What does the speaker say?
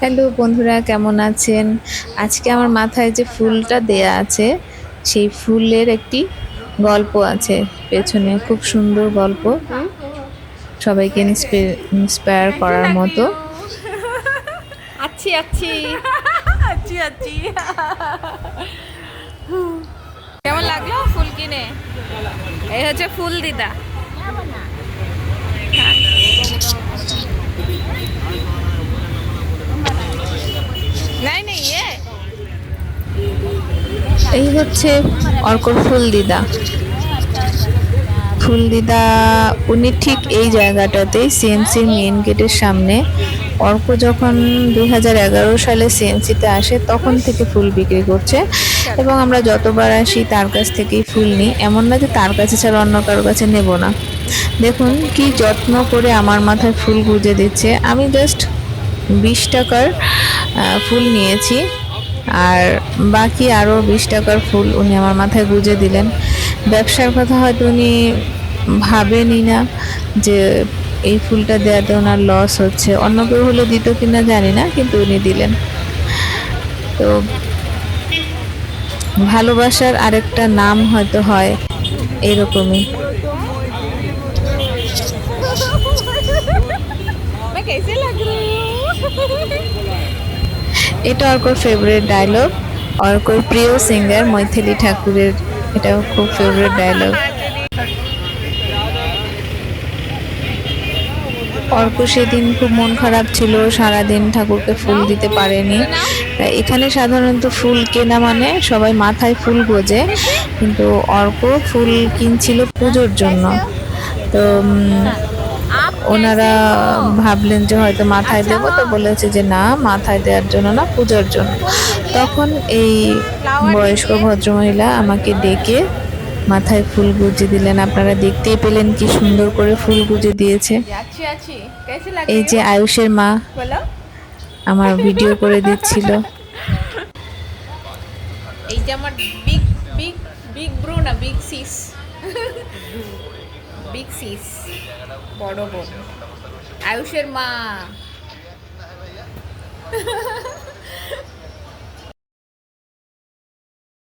Hello বন্ধুরা কেমন আছেন? আজকে আমার মাথায় যে ফুলটা দেয়া আছে সেই ফুলের একটি গল্প আছে। পেছনে খুব সুন্দর গল্প। সবাইকে ইন্সপায়ার করার মতো। আচ্ছি আচ্ছি। আচ্ছি আচ্ছি। কেমন লাগল ফুল কিনে? এই হচ্ছে ফুল দিদা নাই নেই এ এই হচ্ছে অর্কর ফুল দিদা ফুল দিদা উনি ঠিক এই জায়গাটাতেই সিএমসি মেন গেটের সামনে। অর্ক যখন দু হাজার এগারো সালে সিএমসিতে আসে, তখন থেকে ফুল বিক্রি করছে। এবং আমরা যতবার আসি, তার কাছ থেকেই ফুল নিই। এমন না যে তার কাছে ছাড়া অন্য কারোর কাছে নেব না। দেখুন, কি যত্ন করে আমার মাথায় ফুল গুজে দিচ্ছে। আমি জাস্ট বিশ টাকার ফুল নিয়েছি। আর বাকি আরও বিশ টাকার ফুল উনি আমার মাথায় গুজে দিলেন ব্যবসার কথা হয়তো উনি ভাবেনি না যে এই ফুলটা দেওয়াতে ওনার লস হচ্ছে অন্য কেউ হলে দিত কিনা জানি না কিন্তু উনি দিলেন তো ভালোবাসার আরেকটা নাম হয়তো হয় এরকমই मैं कैसे लग रही हूँ এটা অর্কর ফেভারিট ডায়লগ অর্কর প্রিয় সিঙ্গার মৈথিলি ঠাকুরের, এটাও খুব ফেভারিট ডায়লগ অর্ক সেদিন খুব মন খারাপ ছিল, সারাদিন ঠাকুরকে ফুল দিতে পারেনি। এখানে সাধারণত ফুল কেনা মানে সবাই মাথায় ফুল গোজে, কিন্তু অর্ক ফুল কিনছিল পুজোর জন্য। তো ওনারা ভাবলেন যে হয়তো মাথায় দেবো তো বলেছে যে না মাথায় দেওয়ার জন্য না পূজার জন্য। তখন এই বয়স্ক ভদ্রমহিলা আমাকে ডেকে মাথায় ফুল গুজে দিলেন। আপনারা দেখতেই পেলেন কি সুন্দর করে ফুল গুজে দিয়েছে। এই যে আয়ুষের মা। আমার ভিডিও করে দিচ্ছিল। এই যে আমার বিগ বিগ বিগ ব্রো না বিগ সিস বিগ সিস বড় বোন আয়ুষের মা